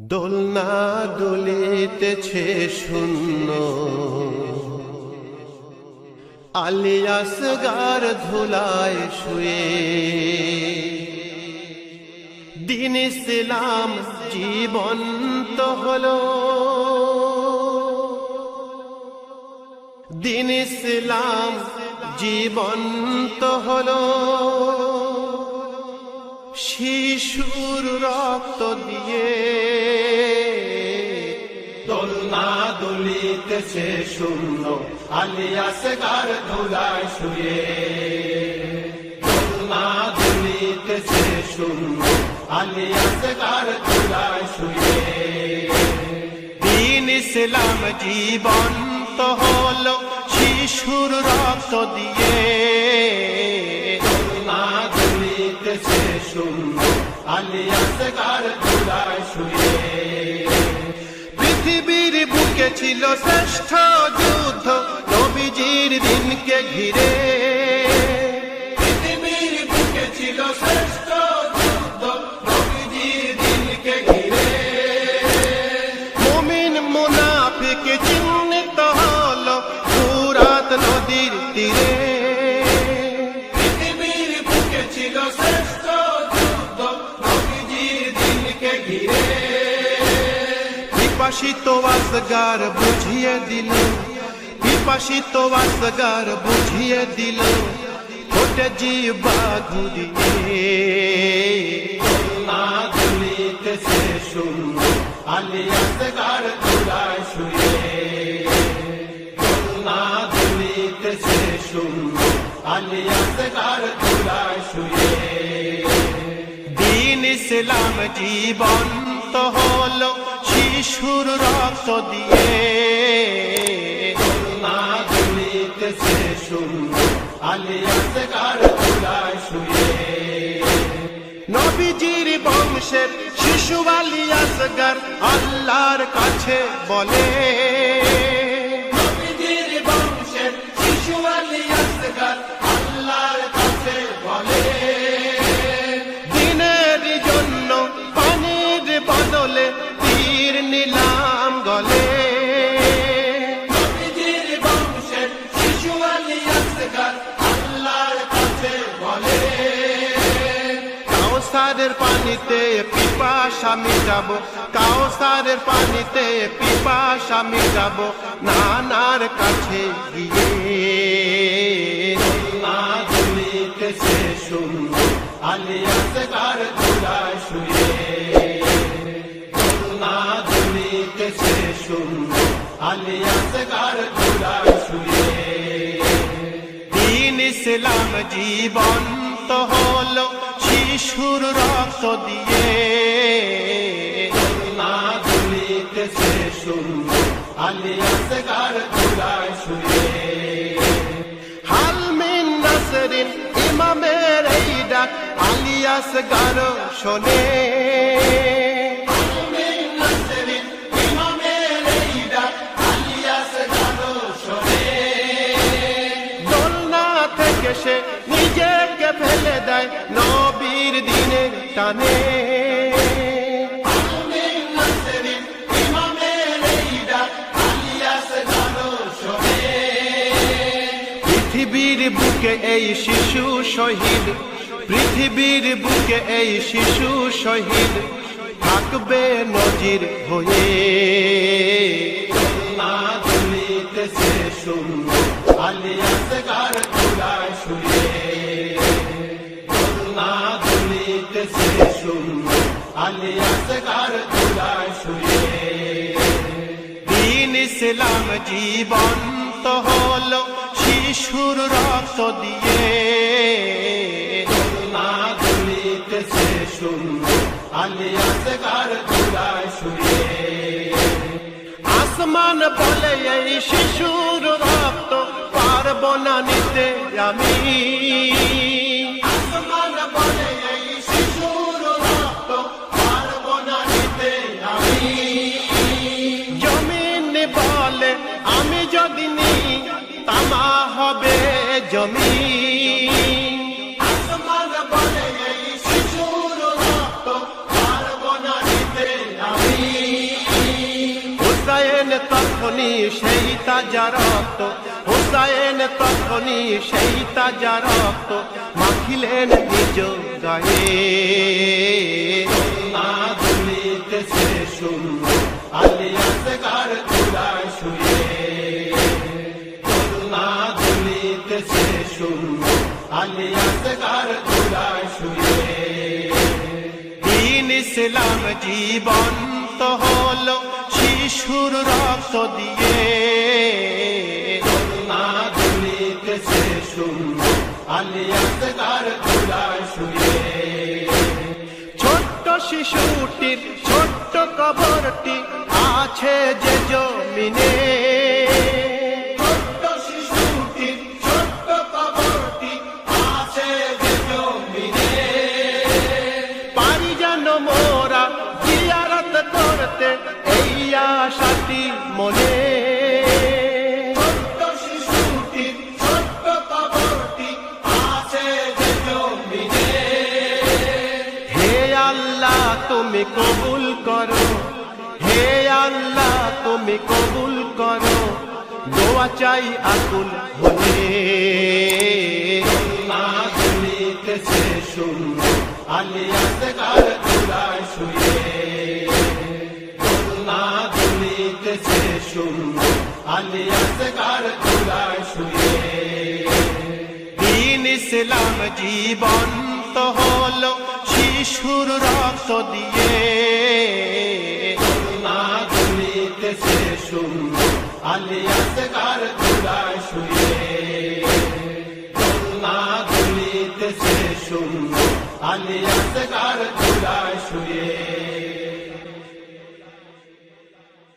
দোলনা দুলিতেছে শূন্য। আলিয়াস গার ধুলায় শুয়ে। দিন ইসলাম জীবন্ত হলো। দিন ইসলাম জীবন্ত হলো। শিশুর রক্ত দিয়ে দোলনা দুলিতেছে শূন্য, আলিয়াস গার ধুলায় শুয়ে। দোলনা দুলিতেছে শূন্য, আলিয়াস গার ধুলায় শুয়ে। দিন ইসলাম জীবন্ত হলো, শিশুর রক্ত দিয়ে। দোলনা দুলিতেছে শূন্য, আলিয়াস গার ধুলায় শুয়ে। পৃথিবীর ছিল শ্রেষ্ঠ যুদ্ধ নবীজির দিনকে ঘিরে। আসগার বুঝিয়ে দিল পিপাসিত আসগার বুঝিয়ে দিল ওটা জিবা ঘুরিয়ে না দুলিতেছে শূন্য আলিয়াস গার তুলায় শুয়ে না দুলিতেছে শূন্য আলিয়াস গার তুলায় শুয়ে দিন ইসলাম জীবন্ত হলো শিশুর রক্ত দিয়ে। শুয়ে। নবীজির বংশের শিশু আলিয়াসগার আল্লাহর কাছে বলে। নবীজির বংশের শিশু আলিয়াস গার কাউসারের পানিতে পিপাসা মিটাবো কাউসারের পানিতে পিপাসা মিটাবো, নানার কাছে গিয়ে দিন ইসলাম জীবন্ত হলো শিশুর রক্ত দিয়ে না দুলিতেছে শূন্য আলিয়াস গার ধুলায় শুয়ে। হালমিন নাসরিন ইমামের এই ডাক আলিয়াস গার শোনে। টানে পৃথিবীর বুকে এই শিশু শহীদ, পৃথিবীর বুকে এই শিশু শহীদ, থাকবে নজির হয়ে। আলিয়াস গার তুলায় শুয়ে। দুলিতেছে শূন্য আলিয়াস শুয়ে দিন ইসলাম জীবন্ত হলো শিশুর রক্ত দিয়ে। না দুলিতেছে শূন্য আলিয়াস গার তুলায় শুয়ে আসমান বলে এই শিশুর রক্ত পারব না নিতে আমি। জমি হুসাইন তখনই সেই তাজা রক্ত হুসাইন তখনই সেই তাজা রক্ত মাখিলেন নিজ গায়ে। না দুলিতেছে শূন্য আলিয়াস ইসলাম জীবন্ত হল শিশুর রক্ত দিয়ে। ছোট্ট শিশুটির ছোট্ট কবরটি আছে যে জমিনে। করতে এই আশাটি মনে। হে আল্লাহ তুমি কবুল করো। হে আল্লাহ তুমি কবুল করো। দোয়া চাই আকুল হলে গার চূড়ায় শুয়ে শুনো আলী আসগার দিন ইসলাম জীবন্ত হলো শিশুর রক্ত দিয়ে। না দুনিতে সে শুনো আলী আসগার শুয়ে না সে